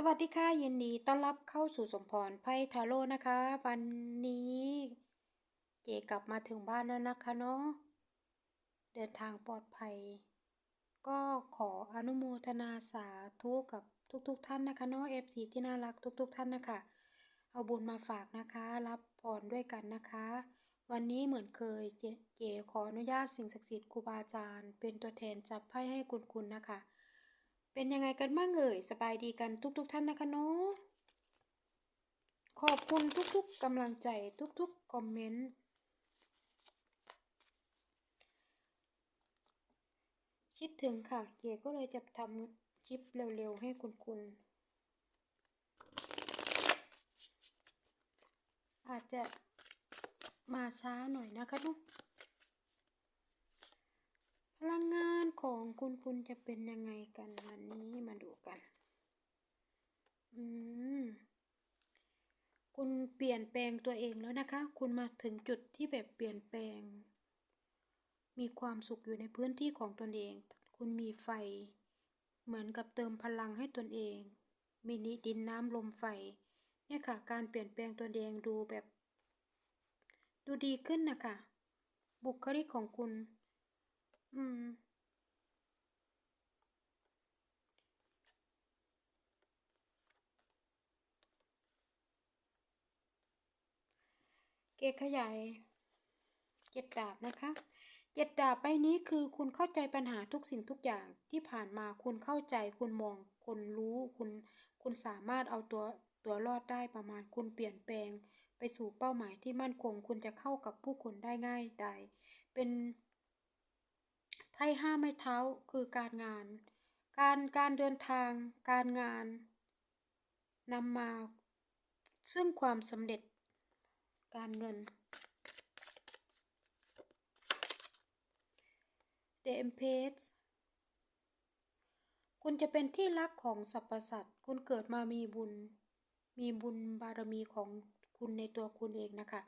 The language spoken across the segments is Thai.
สวัสดีค่ะยินดีต้อนรับเข้าสู่สมพรไพ่ทาโร่นะคะ วันนี้เก๋กลับมาถึงบ้านแล้วนะคะเนาะเดินทางปลอดภัย ก็ขออนุโมทนาสาธุกับทุกๆทท่านนะคะเนาะเอฟซีที่น่ารักทุกๆทท่านนะคะ เอาบุญมาฝากนะคะ รับพรด้วยกันนะคะ วันนี้เหมือนเคยเก๋เก๋ขออนุญาตสิ่งศักดิ์สิทธิ์ครูบาอาจารย์ เป็นตัวแทนจับไพ่ให้คุณคุณนะคะ เป็นยังไงกันบ้างเอ่ยสบายดีกันทุกๆทท่านนะคะเนาะขอบคุณทุกๆกำลังใจทุกๆคอมเมนต์คิดถึงค่ะ เก๋ก็เลยจะทำคลิปเร็วๆ ให้คุณคุณ อาจจะมาช้าหน่อยนะคะนุก พลังงานของคุณคุณจะเป็นยังไงกันวันนี้มาดูกัน อืม คุณเปลี่ยนแปลงตัวเองแล้วนะคะ คุณมาถึงจุดที่แบบเปลี่ยนแปลง มีความสุขอยู่ในพื้นที่ของตนเอง คุณมีไฟ เหมือนกับเติมพลังให้ตนเอง มีนิดินน้ำลมไฟ เนี่ยค่ะ การเปลี่ยนแปลงตัวเองดูแบบ ดูดีขึ้นนะคะ บุคลิกของคุณ อืม เกขยายเจ็ดดาบนะคะเจ็ดดาบใบนี้คือคุณเข้าใจปัญหาทุกสิ่งทุกอย่างที่ผ่านมาคุณเข้าใจคุณมองคุณรู้คุณคุณสามารถเอาตัวตัวรอดได้ประมาณคุณเปลี่ยนแปลง ไปสู่เป้าหมายที่มั่นคง คุณจะเข้ากับผู้คนได้ง่ายได้เป็น ไพ่ห้าไม้เท้าคือการงาน การการเดินทาง การงานนำมาซึ่งความสำเร็จการเงิน The Empress คุณจะเป็นที่รักของสรรพสัตว์ คุณเกิดมามีบุญ มีบุญบารมีของคุณในตัวคุณเองนะคะ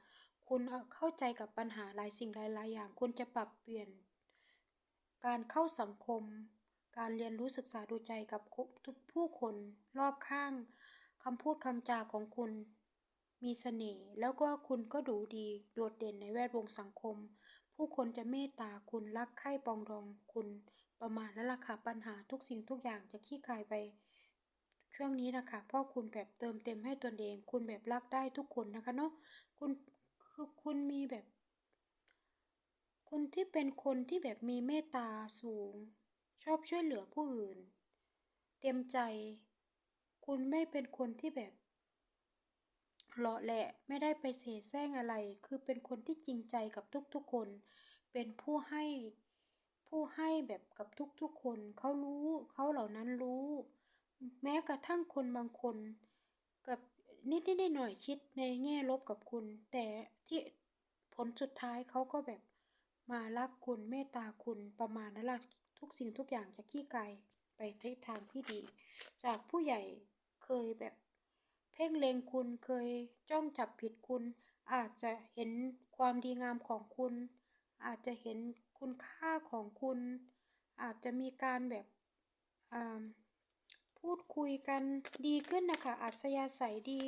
คุณเข้าใจกับปัญหาหลายสิ่งหลายๆอย่าง คุณจะปรับเปลี่ยน การเข้าสังคม การเรียนรู้ศึกษาดูใจกับทุกผู้คนรอบข้างคำพูดคำจาของคุณ มีเสน่ห์แล้วก็คุณก็ดูดีโดดเด่นในแวดวงสังคม ผู้คนจะเมตตาคุณรักใคร่ปองดองคุณประมาณนั้นละค่ะปัญหาทุกสิ่งทุกอย่างจะขี้คายไป ช่วงนี้นะคะพราะคุณแบบเติมเต็มให้ตนเอง คุณแบบรักได้ทุกคนนะคะเนาะคุณคือคุณมีแบบ คุณที่เป็นคนที่แบบมีเมตตาสูง ชอบช่วยเหลือผู้อื่น เต็มใจ คุณไม่เป็นคนที่แบบเลาะแหละไม่ได้ไปเสแสร้งอะไร คือเป็นคนที่จริงใจกับทุกๆคน เป็นผู้ให้ผู้ให้แบบกับทุกๆคนเขารู้เขาเหล่านั้นรู้ แม้กระทั่งคนบางคน กับนิดนิดหน่อยคิดในแง่ลบกับคุณ แต่ที่ผลสุดท้ายเขาก็แบบ มารักคุณเมตตาคุณประมาณนั้นละทุกสิ่งทุกอย่างจะขี้ไกลไปทิศทางที่ดี จากผู้ใหญ่เคยแบบ เพ่งเล็งคุณเคยจ้องจับผิดคุณ อาจจะเห็นความดีงามของคุณ อาจจะเห็นคุณค่าของคุณ อาจจะมีการแบบพูดคุยกันดีขึ้นนะคะอัศยาศัยดี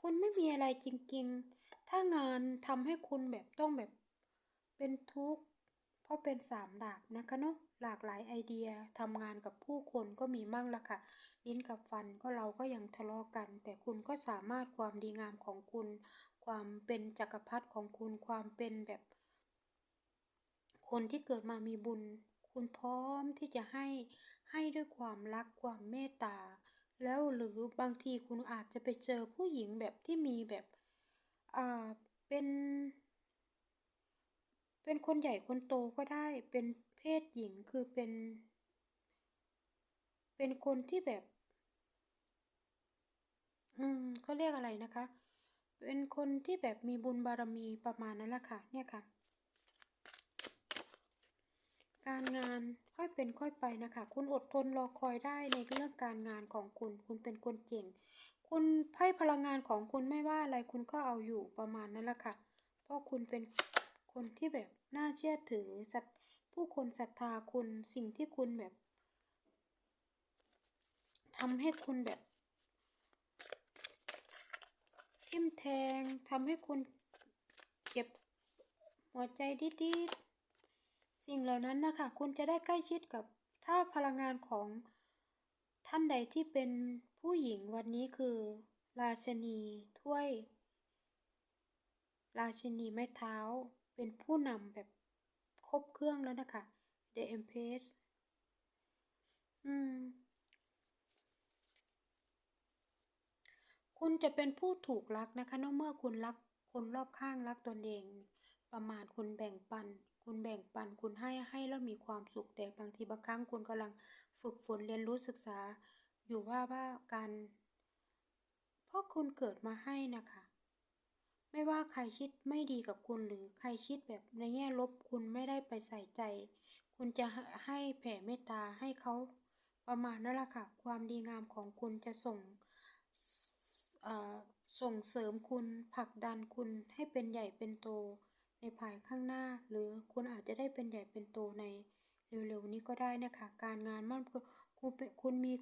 คุณไม่มีอะไรจริง ๆ ถ้างานทำให้คุณแบบต้องแบบเป็นทุกข์เพราะเป็นสามดาบนะคะเนาะหลากหลายไอเดียทำงานกับผู้คนก็มีมั่งละค่ะลิ้นกับฟันก็เราก็ยังทะเลาะกัน แต่คุณก็สามารถความดีงามของคุณ ความเป็นจักรพรรดิของคุณความเป็นแบบ คนที่เกิดมามีบุญ คุณพร้อมที่จะให้ให้ด้วยความรักความเมตตา แล้วหรือบางทีคุณอาจจะไปเจอผู้หญิงแบบที่มีแบบ อ่าเป็น เป็นคนใหญ่คนโตก็ได้ เป็นเพศหญิงคือเป็น เป็นคนที่แบบ อืมเขาเรียกอะไรนะคะ เป็นคนที่แบบมีบุญบารมีประมาณนั้นแหละค่ะ เนี่ยค่ะ การงานค่อยเป็นค่อยไปนะคะ คุณอดทนรอคอยได้ในเรื่องการงานของคุณ คุณเป็นคนเก่ง คุณไพ่พลังงานของคุณไม่ว่าอะไรคุณก็เอาอยู่ประมาณนั้นแหละค่ะ เพราะคุณเป็นคนที่แบบน่าเชื่อถือผู้คนศรัทธาคุณสิ่งที่คุณแบบทำให้คุณแบบทิ่มแทงทำให้คุณเจ็บหัวใจดิดๆสิ่งเหล่านั้นนะคะ คุณจะได้ใกล้ชิดกับถ้าพลังงานของท่านใดที่เป็น ผู้หญิงวันนี้คือ ราชนีถ้วย ราชนีไม้เท้า เป็นผู้นำแบบครบเครื่องแล้วนะคะ The Empress อืม คุณจะเป็นผู้ถูกรักนะคะเมื่อคุณรักคนรอบข้างรักตนเอง ประมาณคุณแบ่งปัน คุณแบ่งปัน คุณให้ให้แล้วมีความสุขแต่บางทีบางครั้งคุณกำลังฝึกฝนเรียนรู้ศึกษา อยู่ว่าว่าการเพราะคุณเกิดมาให้นะคะ ไม่ว่าใครคิดไม่ดีกับคุณหรือใครคิดแบบในแง่ลบคุณไม่ได้ไปใส่ใจ คุณจะให้แผ่เมตตาให้เขาประมาณนั่นแหละค่ะ ความดีงามของคุณจะส่งส่งเสริมคุณผลักดันคุณให้เป็นใหญ่เป็นโตในภายข้างหน้า หรือคุณอาจจะได้เป็นใหญ่เป็นโตในเร็วๆนี้ก็ได้นะคะ การงานมั่นคงคุณคุณมี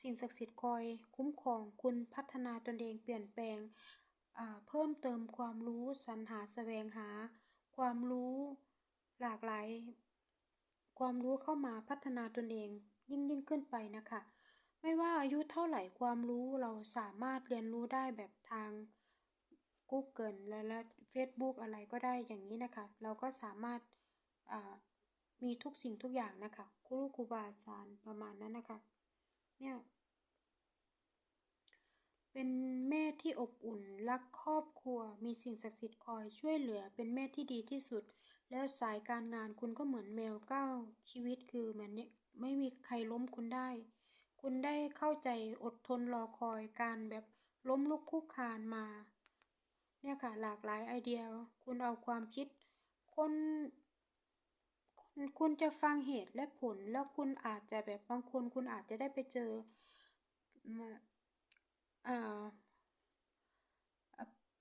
สิ่งศักดิ์สิทธิ์คอยคุ้มครองคุณพัฒนาตนเองเปลี่ยนแปลงเพิ่มเติมความรู้สรรหาแสวงหา ความรู้หลากหลาย ความรู้เข้ามาพัฒนาตนเองยิ่งยิ่งขึ้นไปนะคะ ไม่ว่าอายุเท่าไหร่ความรู้เราสามารถเรียนรู้ได้แบบทาง Google และและ Facebook อะไรก็ได้อย่างนี้นะคะ เราก็สามารถมีทุกสิ่งทุกอย่างนะคะครูครูบาอาจารย์ประมาณนั้นนะคะ เนี่ย เป็นแม่ที่อบอุ่น รักครอบครัว มีสิ่งศักดิ์สิทธิ์คอยช่วยเหลือ เป็นแม่ที่ดีที่สุด แล้วสายการงานคุณก็เหมือนแมวก้าวชีวิตคือเหมือนไม่มีใครล้มคุณได้ คุณได้เข้าใจอดทนรอคอยการแบบล้มลุกคลุกคานมา เนี่ยค่ะหลากหลายไอเดีย คุณเอาความคิด คน คุณจะฟังเหตุและผล แล้วคุณอาจจะแบบบางคนคุณอาจจะได้ไปเจอ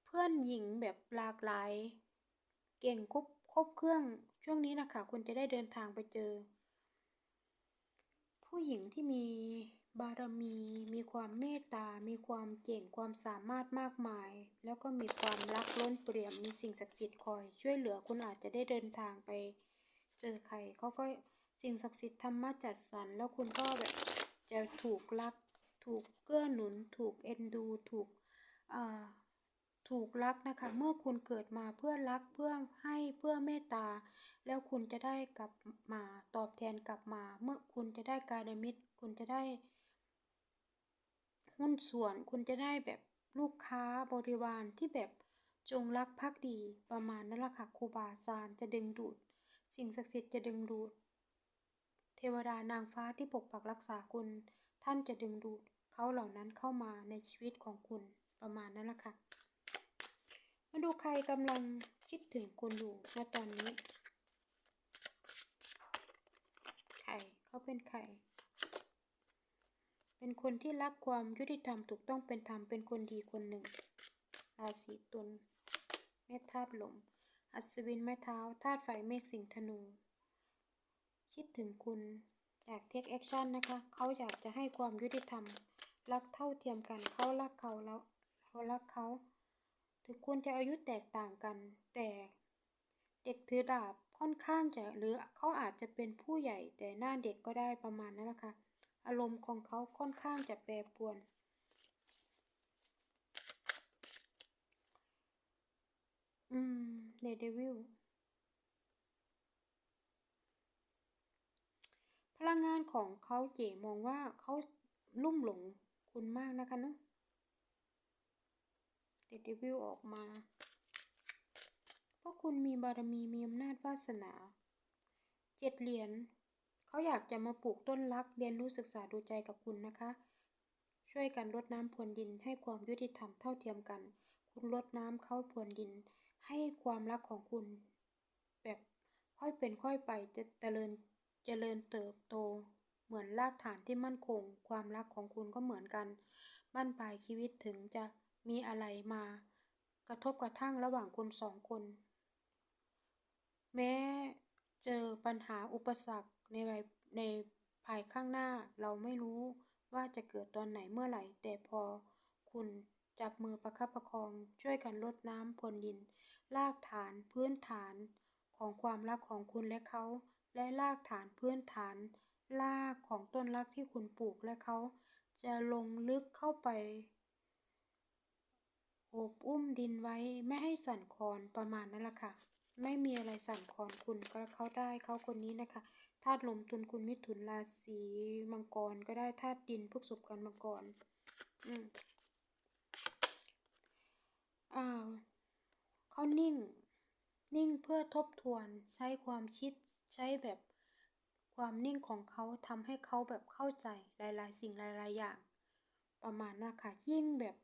เพื่อนหญิงแบบหลากหลาย เก่งครบครบเครื่องช่วงนี้นะคะคุณจะได้เดินทางไปเจอ ผู้หญิงที่มีบารมี มีความเมตตา มีความเก่งความสามารถมากมาย แล้วก็มีความรักล้นเปี่ยมมีสิ่งศักดิ์สิทธิ์คอย ช่วยเหลือคุณอาจจะได้เดินทางไป เจอใครเขาก็สิ่งศักดิ์สิทธิ์ธรรมะจัดสรรแล้วคุณก็แบบจะถูกรัก ถูกเกื้อหนุน ถูกเอ็นดู ถูกถูกรักนะคะ เมื่อคุณเกิดมาเพื่อรักเพื่อให้เพื่อเมตตา แล้วคุณจะได้กลับมาตอบแทนกลับมา เมื่อคุณจะได้การมิตร คุณจะได้หุ้นส่วน คุณจะได้แบบลูกค้าบริวารที่แบบจงรักภักดีประมาณนั้นแหละค่ะครูบาอาจารย์จะดึงดูด สิ่งศักดิ์สิทธิ์จะดึงดูด เทวดานางฟ้าที่ปกปักรักษาคุณ ท่านจะดึงดูดเขาเหล่านั้นเข้ามาในชีวิตของคุณประมาณนั้นแหละค่ะ มาดูใครกำลังคิดถึงคุณอยู่ณตอนนี้ ใครเขาเป็นใคร เป็นคนที่รักความยุติธรรมถูกต้องเป็นธรรมเป็นคนดีคนหนึ่งราศีตุลเมษธาตุลม อัศวินไม้เท้าธาตุไฟเมฆสิงห์ธนู คิดถึงคุณ อยากเทคแอคชั่นนะคะ เขาอยากจะให้ความยุติธรรม รักเท่าเทียมกัน เขารักเขาแล้วเขารักเขา ถึงคุณจะอายุแตกต่างกัน แต่เด็กถือดาบค่อนข้างจะหรือเขาอาจจะเป็นผู้ใหญ่แต่หน้าเด็กก็ได้ประมาณนั้นนะคะ อารมณ์ของเขาค่อนข้างจะแปรปรวน อืม เดเดวิลพลังงานของเขาเก๋มองว่าเขาลุ่มหลงคุณมากนะคะเนาะเดเดวิลออกมา เพราะคุณมีบารมีมีอำนาจวาสนา เจ็ดเหรียญเขาอยากจะมาปลูกต้นรักเรียนรู้ศึกษาดูใจกับคุณนะคะ ช่วยกันรดน้ำพรวนดินให้ความยุติธรรมเท่าเทียมกัน คุณรดน้ำเขาพรวนดิน ให้ความรักของคุณ แบบค่อยเป็นค่อยไปจะเจริญเจริญเติบโต เหมือนรากฐานที่มั่นคง ความรักของคุณก็เหมือนกันบ้านปลายชีวิตถึงจะมีอะไรมา กระทบกระทั่งระหว่างคุณสองคน แม้เจอปัญหาอุปสรรคในในภายข้างหน้าเราไม่รู้ว่าจะเกิดตอนไหนเมื่อไหร่ แต่พอคุณจับมือประคับประคองช่วยกันลดน้ำพรวนดิน รากฐานพื้นฐานของความรักของคุณและเขา และรากฐานพื้นฐานรากของต้นรักที่คุณปลูกและเขา จะลงลึกเข้าไปโอบอุ้มดินไว้ไม่ให้สั่นคลอนประมาณนั้นแหละค่ะ ไม่มีอะไรสั่นคลอนคุณก็เขาได้เขาคนนี้นะคะธาตุลมทุนคุณมิถุนราศีมังกรก็ได้ธาตุดินพฤกษบกันมังกร อืมอ้าว เขานิ่ง นิ่งเพื่อทบทวนใช้ความคิดใช้แบบความนิ่งของเขาทำให้เขาแบบเข้าใจหลายๆ สิ่งหลายๆอย่าง ประมาณนั้นค่ะยิ่งแบบ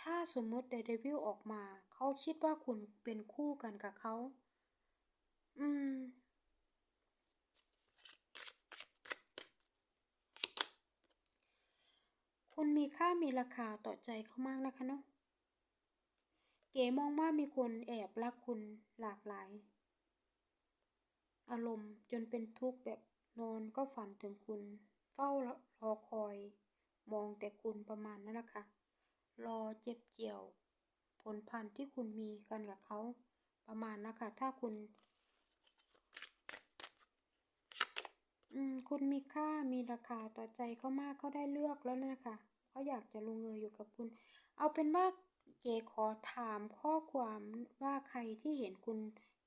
ถ้าสมมติเดเดวิลออกมา เขาคิดว่าคุณเป็นคู่กันกับเขา อืม คุณมีค่ามีราคาต่อใจเขามากนะคะเนาะ เก๋มองว่ามีคนแอบรักคุณหลากหลาย อารมณ์จนเป็นทุกข์แบบนอนก็ฝันถึงคุณ เฝ้ารอคอย มองแต่คุณประมาณนั้นแหละค่ะรอเจ็บเจียว ผลพันธุ์ที่คุณมีกันกับเขาประมาณนะคะถ้าคุณ อืม คุณมีค่ามีราคาต่อใจเขามากเขาได้เลือกแล้วนะคะเขาอยากจะลงเอยอยู่กับคุณ เอาเป็นว่า เกขอถามข้อความว่าใครที่เห็นคุณ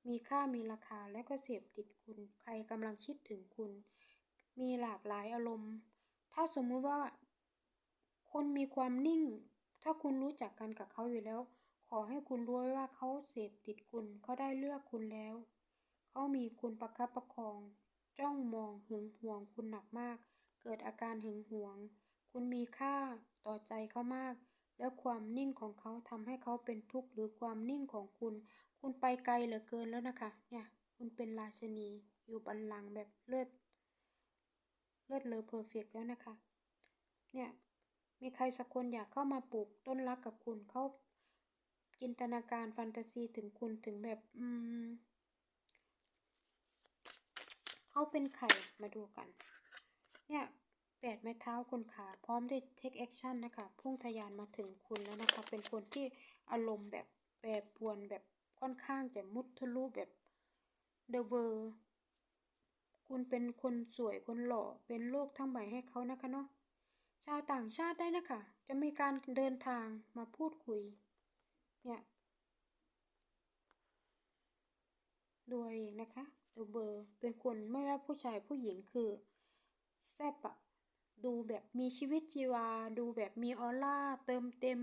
มีค่ามีราคาและก็เสพติดคุณ ใครกำลังคิดถึงคุณ มีหลากหลายอารมณ์ ถ้าสมมุติว่า คุณมีความนิ่ง ถ้าคุณรู้จักกันกับเขาอยู่แล้ว ขอให้คุณรู้ไว้ว่าเขาเสพติดคุณเขาได้เลือกคุณแล้ว เขามีคุณประคับประคอง จ้องมองหึงหวงคุณหนักมาก เกิดอาการหึงหวง คุณมีค่าต่อใจเขามาก แล้วความนิ่งของเขาทำให้เขาเป็นทุกข์หรือความนิ่งของคุณ คุณไปไกลเหลือเกินแล้วนะคะ เนี่ย คุณเป็นราชนีอยู่บัลลังแบบเลิศเลิศเลอเพอร์เฟกแล้วนะคะ เนี่ย มีใครสักคนอยากเข้ามาปลูกต้นรักกับคุณเขาจินตนาการแฟนตาซีถึงคุณถึงแบบอืมเขาเป็นใครมาดูกัน เนี่ย แปดไม้เท้าคุณขาพร้อมได้เทคแอคชั่นนะคะ พุ่งทะยานมาถึงคุณแล้วนะคะ เป็นคนที่อารมณ์แบบแปรปรวนแบบค่อนข้างจะมุดทะลุแบบเดอะเวอร์คุณเป็นคนสวยคนหล่อเป็นโลกทั้งใบให้เขานะคะเนาะชาวต่างชาติได้นะคะ จะมีการเดินทางมาพูดคุย เนี่ยดูเองนะคะเดูเบอร์เป็นคนไม่ว่าผู้ชายผู้หญิงคือแซ่บอะ ดูแบบมีชีวิตชีวา ดูแบบมีออร่า เติมเต็ม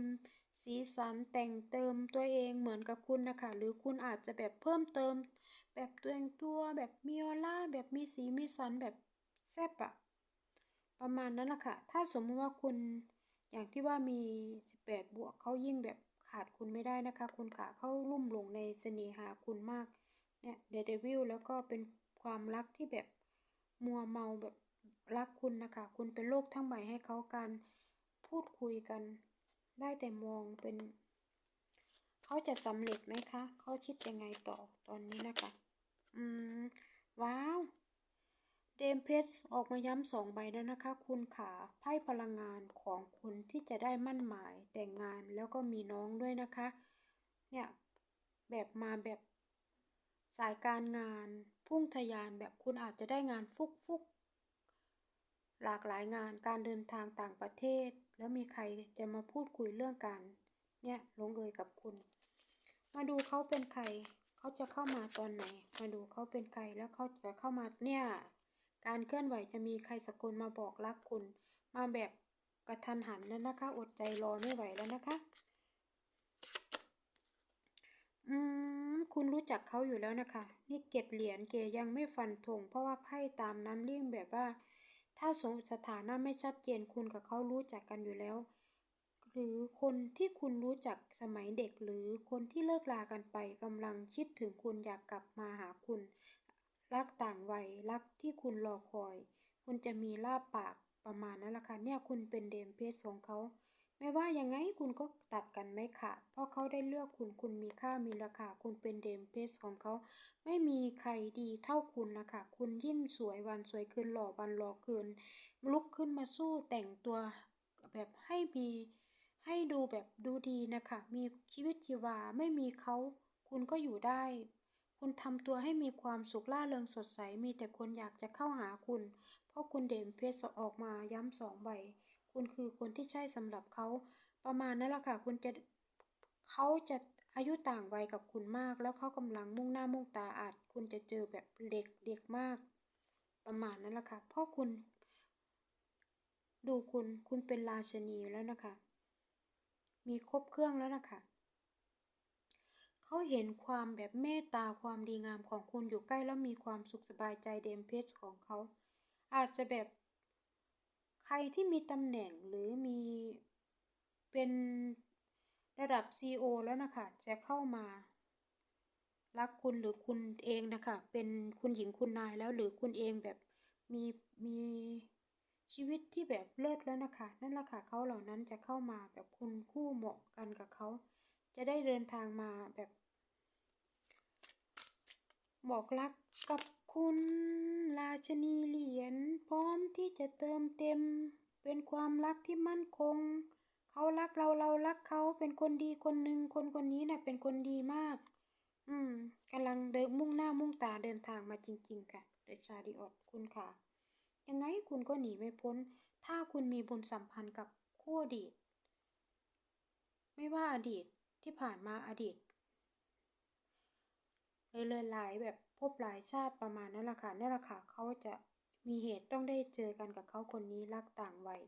สีสันแต่งเติมตัวเองเหมือนกับคุณนะคะ หรือคุณอาจจะแบบเพิ่มเติม แบบตัวเองตัวแบบมีออร่า แบบมีสีมีสันแบบแซ่บอะประมาณนั้นแหละค่ะ ถ้าสมมติว่าคุณอย่างที่ว่ามี 18 บวกเขายิ่งแบบขาดคุณไม่ได้นะคะ คุณขาเขาลุ่มหลงในเสน่หาคุณมากเนี่ยเดเดวิลแล้วก็เป็นความรักที่แบบมัวเมาแบบ รักคุณนะคะ คุณเป็นโลกทั้งใบให้เขาการพูดคุยกัน ได้แต่มองเป็น เขาจะสำเร็จไหมคะ เขาคิดยังไงต่อตอนนี้นะคะ อืม ว้าวเดมเพชรออกมาย้ำสองใบแล้วนะคะ คุณขาไพ่พลังงานของคุณที่จะได้มั่นหมายแต่งงานแล้วก็มีน้องด้วยนะคะ เนี่ย แบบมาแบบสายการงาน พุ่งทะยานแบบคุณอาจจะได้งานฟุกฟุก หลากหลายงานการเดินทางต่างประเทศ แล้วมีใครจะมาพูดคุยเรื่องการเนี่ยลงเอยกับคุณ มาดูเขาเป็นใคร เขาจะเข้ามาตอนไหน มาดูเขาเป็นใครแล้วเขาจะเข้ามาเนี่ยการเคลื่อนไหวจะมีใครสักคนมาบอกรักคุณ มาแบบกระทันหันแล้วนะคะ อดใจรอไม่ไหวแล้วนะคะ อืม คุณรู้จักเขาอยู่แล้วนะคะ นี่เก็บเหรียญเกยังไม่ฟันธงเพราะว่าไพ่ตามนั้นเรียงแบบว่า ถ้าสมสถานะไม่ชัดเจนคุณกับเขารู้จักกันอยู่แล้ว หรือคนที่คุณรู้จักสมัยเด็กหรือคนที่เลิกลากันไปกำลังคิดถึงคุณอยากกลับมาหาคุณ รักต่างวัยรักที่คุณรอคอย คุณจะมีลาบปากประมาณนั้นละค่ะเนี่ยคุณเป็นเดมเพสของเขา ไม่ว่ายังไงคุณก็ตัดกันไม่ขาดเพราะเขาได้เลือกคุณคุณมีค่ามีราคา คุณเป็นเดมเพสของเขา ไม่มีใครดีเท่าคุณนะคะ คุณยิ่งสวยวันสวยคืนหล่อวันหล่อคืน ลุกขึ้นมาสู้แต่งตัวแบบให้มีให้ดูแบบดูดีนะคะ มีชีวิตชีวาไม่มีเขาคุณก็อยู่ได้ คุณทำตัวให้มีความสุขล่าเริงสดใส มีแต่คนอยากจะเข้าหาคุณ เพราะคุณเด่นเพชรออกมาย้ำสองใบ คุณคือคนที่ใช่สำหรับเขาประมาณนั้นแหละค่ะ คุณจะเขาจะอายุต่างวัยกับคุณมาก แล้วเขากำลังมุ่งหน้ามุ่งตาอาจ คุณจะเจอแบบเด็กเด็กมาก ประมาณนั้นแหละค่ะเพราะคุณ ดูคุณคุณเป็นราชนีแล้วนะคะ มีครบเครื่องแล้วนะคะเขาเห็นความแบบเมตตาความดีงามของคุณอยู่ใกล้แล้วมีความสุขสบายใจเดมเพชของเขา อาจจะแบบ ใครที่มีตำแหน่งหรือมีเป็นระดับ CEO แล้วนะคะ จะเข้ามา รักคุณหรือคุณเองนะคะ เป็นคุณหญิงคุณนายแล้วหรือคุณเองแบบมีมีชีวิตที่แบบเลิศแล้วนะคะ นั่นแหละค่ะเขาเหล่านั้นจะเข้ามาแบบคุณคู่เหมาะกันกับเขา จะได้เดินทางมาแบบ บอกรักกับคุณ ราชนีเหรียญพร้อมที่จะเติมเต็ม เป็นความรักที่มั่นคง เขารักเราเรารักเขาเป็นคนดีคนหนึ่งคนคนนี้นะ่ะ เป็นคนดีมาก อืมกำลังเดินมุ่งหน้ามุ่งตาเดินทางมาจริง ๆ ค่ะเดชาดิออดคุณค่ะ ยังไงคุณก็หนีไม่พ้น ถ้าคุณมีบุญสัมพันธ์กับคู่อดีต ไม่ว่าอดีตที่ผ่านมาอดีตเลยหลายแบบ บหลายชาติประมาณนั้นแหละค่ะนั่นแหละค่ะเขาจะมีเหตุต้องได้เจอกันกับเขาคนนี้รักต่างวัย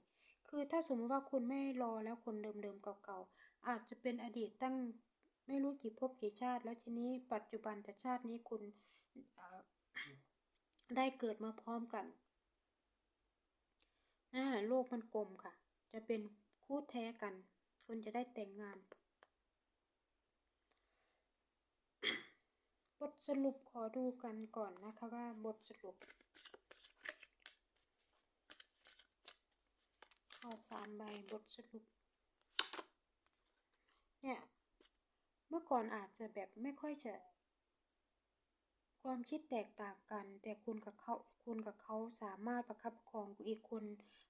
คือถ้าสมมติว่าคุณไม่รอแล้วคนเดิมๆเก่าๆ อาจจะเป็นอดีตตั้งไม่รู้กี่ภพกี่ชาติ แล้วทีนี้ปัจจุบันแต่ชาตินี้คุณได้เกิดมาพร้อมกันนะโลกมันกลมค่ะ จะเป็นคู่แท้กัน คุณจะได้แต่งงาน ทสรุปขอดูกันก่อนนะคะว่าบทสรุป ขอสามใบบทสรุป เนี่ย เมื่อก่อนอาจจะแบบไม่ค่อยจะ ความคิดแตกต่างกัน แต่คุณกับเขาคุณกับเขาสามารถประคับประคองอีกคน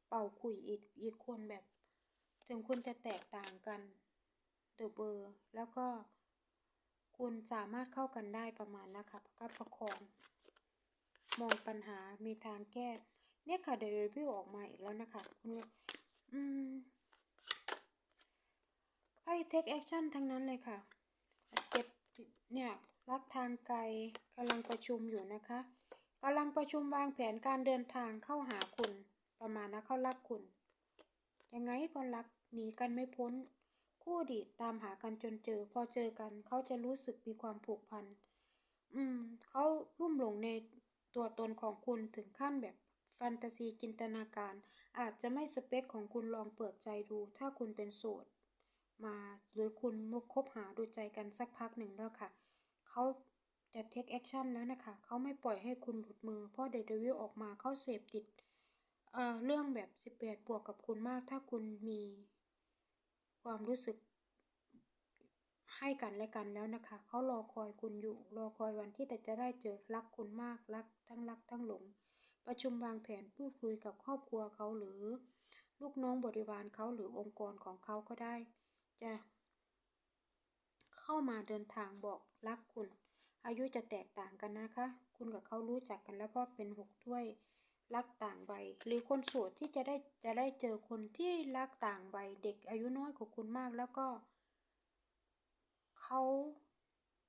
เป่าคุยอีกอีกคนแบบ ถึงคุณจะแตกต่างกันเดอะเบอร์แล้วก็ คุณสามารถเข้ากันได้ประมาณนะคะประคับประคอง มองปัญหามีทางแก้ เนี่ยค่ะเดรีวิวออกมาอีกแล้วนะคะคุณอืมไพ่เทคแอคชั่นทั้งนั้นเลยค่ะเจ็บเนี่ยรักทางไกลกำลังประชุมอยู่นะคะกำลังประชุมวางแผนการเดินทางเข้าหาคุณ ประมาณนะเขารักคุณ ยังไงก็รักหนีกันไม่พ้น คู่อดีตตามหากันจนเจอ พอเจอกันเขาจะรู้สึกมีความผูกพัน อืม เขารุ่มหลงในตัวตนของคุณถึงขั้นแบบแฟนตาซีจินตนาการ อาจจะไม่สเปคของคุณลองเปิดใจดู ถ้าคุณเป็นโสดมา หรือคุณมุกคบหาดูใจกันสักพักหนึ่งแล้วค่ะ เขาจะเทคแอคชั่นแล้วนะคะ เขาไม่ปล่อยให้คุณหลุดมือ เพราะเดดวิลออกมาเขาเสพติดเอ่อเรื่องแบบ 18 บวกกับคุณมาก ถ้าคุณมี ความรู้สึกให้กันและกันแล้วนะคะ เขารอคอยคุณอยู่ รอคอยวันที่แต่จะได้เจอรักคุณมากรัก ทั้งรักทั้งหลง ประชุมวางแผนพูดคุยกับครอบครัวเขาหรือ ลูกน้องบริวารเขาหรือองค์กรของเขาก็ได้ จะ เข้ามาเดินทางบอกรักคุณ อายุจะแตกต่างกันนะคะ คุณกับเขารู้จักกันแล้วเพราะเป็นหกถ้วย รักต่างวัยหรือคนโสดที่จะได้จะได้เจอคนที่รักต่างวัยเด็กอายุน้อยกว่าคุณมากแล้วก็ เขา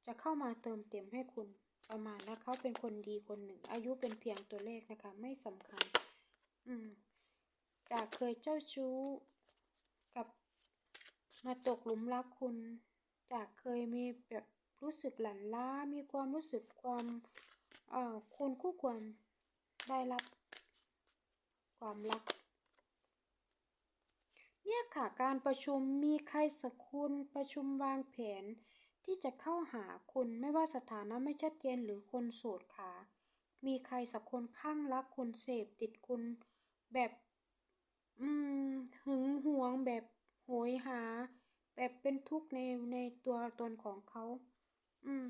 จะเข้ามาเติมเต็มให้คุณประมาณนะเขาเป็นคนดีคนหนึ่ง อายุเป็นเพียงตัวเลขนะคะ ไม่สำคัญ อืมจากเคยเจ้าชู้กับมาตกหลุมรักคุณ จากเคยมีแบบรู้สึกหลั่นล้า มีความรู้สึกความเอ่อคุณคู่ควรได้รับ ความรัก เนี่ยค่ะการประชุมมีใครสักคนประชุมวางแผน ที่จะเข้าหาคุณไม่ว่าสถานะไม่ชัดเจนหรือคนโสดขามีใครสักคนข้างรักคุณเสพติดคุณแบบอืมหึงหวงแบบโโหยหา แบบเป็นทุกข์ในในตัวตนของเขา อืม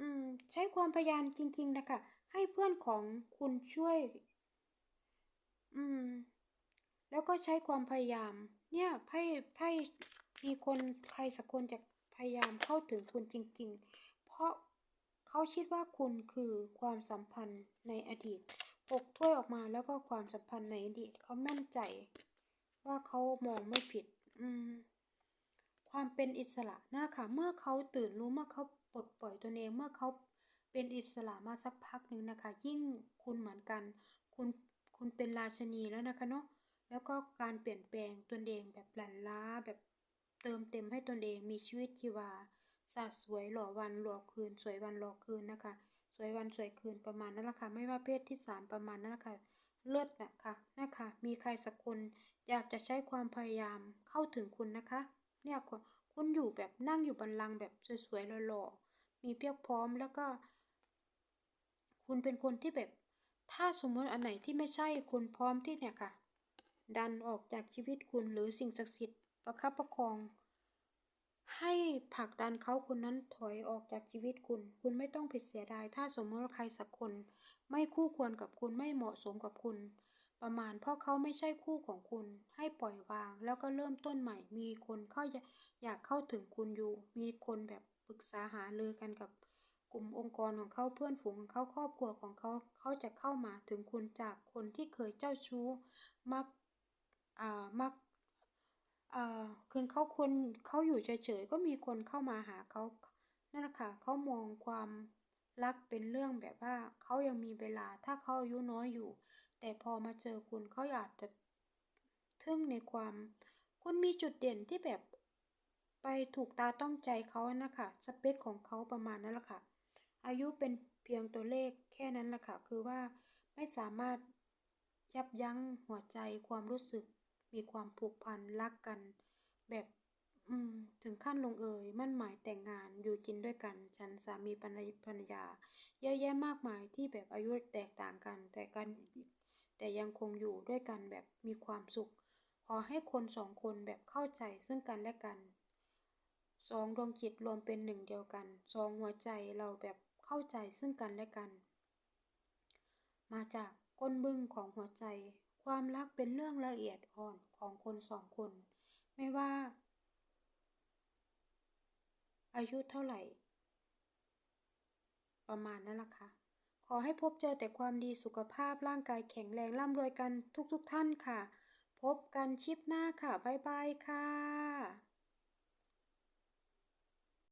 อืม ใช้ความพยายามจริง ๆ นะคะ ให้เพื่อนของคุณช่วย อืม แล้วก็ใช้ความพยายาม เนี่ยไพ่ไพ่มีคนใครสักคนจะพยายามเข้าถึงคุณจริง ๆ เพราะเขาคิดว่าคุณคือความสัมพันธ์ในอดีตปกถ้วยออกมาแล้วก็ความสัมพันธ์ในอดีตเขามั่นใจ ว่าเขามองไม่ผิด อืม ความเป็นอิสระนะคะเมื่อเขาตื่นรู้เมื่อเขาปลดปล่อยตนเองเมื่อเขา เป็นอิสระมาสักพักหนึ่งนะคะ ยิ่งคุณเหมือนกัน คุณคุณเป็นราชนีแล้วนะคะเนาะแล้วก็การเปลี่ยนแปลงตนเองแบบหลั่นล้าแบบเติมเต็มให้ตนเองมีชีวิตชีวาสาสวยหล่อวันหล่อคืน สวยวันหล่อคืนนะคะ สวยวันสวยคืนประมาณนั้นแหละค่ะไม่ว่าเพศที่สามประมาณนั้นแหละค่ะเลิศนะคะนะคะมีใครสักคนอยากจะใช้ความพยายามเข้าถึงคุณนะคะ เนี่ยคุณคุณอยู่แบบนั่งอยู่บันลังแบบสวยๆหล่อๆมีเพียบพร้อมแล้วก็ คุณเป็นคนที่แบบ ถ้าสมมติอันไหนที่ไม่ใช่คุณพร้อมที่เนี่ยค่ะ ดันออกจากชีวิตคุณหรือสิ่งศักดิ์สิทธิ์ประคับประคอง ให้ผลักดันเขาคนนั้นถอยออกจากชีวิตคุณ คุณไม่ต้องผิดเสียดาย ถ้าสมมติว่าใครสักคน ไม่คู่ควรกับคุณไม่เหมาะสมกับคุณ ประมาณเพราะเขาไม่ใช่คู่ของคุณ ให้ปล่อยวาง แล้วก็เริ่มต้นใหม่ มีคนเข้าอยากเข้าถึงคุณอยู่ มีคนแบบปรึกษาหารือกันกับ ลุ่มองค์กรของเขาเพื่อนฝูงของเขาครอบครัวของเขาเขาจะเข้ามาถึงคุณจากคนที่เคยเจ้าชู้มักอ่ามักอ่าคือเขาคนเขาอยู่เฉยๆก็มีคนเข้ามาหาเขานั่นแหละค่ะเขามองความรักเป็นเรื่องแบบว่าเขายังมีเวลาถ้าเขาอายุน้อยอยู่ แต่พอมาเจอคุณเขาอยากจะทึ่งในความ คุณมีจุดเด่นที่แบบไปถูกตาต้องใจเขานะคะสเปคของเขาประมาณนั้นแหละค่ะ อายุเป็นเพียงตัวเลขแค่นั้นแหละค่ะ คือว่าไม่สามารถยับยั้งหัวใจความรู้สึก มีความผูกพันรักกัน แบบถึงขั้นลงเอยมั่นหมายแต่งงานอยู่กินด้วยกัน ฉันสามีภรรยา เยอะแยะมากมายที่แบบอายุแตกต่างกัน แต่กันแต่ยังคงอยู่ด้วยกันแบบมีความสุข ขอให้คนสองคนแบบเข้าใจซึ่งกันและกันสองดวงจิตรวมเป็นหนึ่งเดียวกันสองหัวใจเราแบบ เข้าใจซึ่งกันและกัน มาจากก้นบึ้งของหัวใจ ความรักเป็นเรื่องละเอียดอ่อนของคนสองคน ไม่ว่า อายุเท่าไหร่ ประมาณนั้นละค่ะ ขอให้พบเจอแต่ความดีสุขภาพร่างกายแข็งแรงร่ำรวยกันทุกๆทท่านค่ะ พบกันชิปหน้าค่ะ บ๊ายบายค่ะ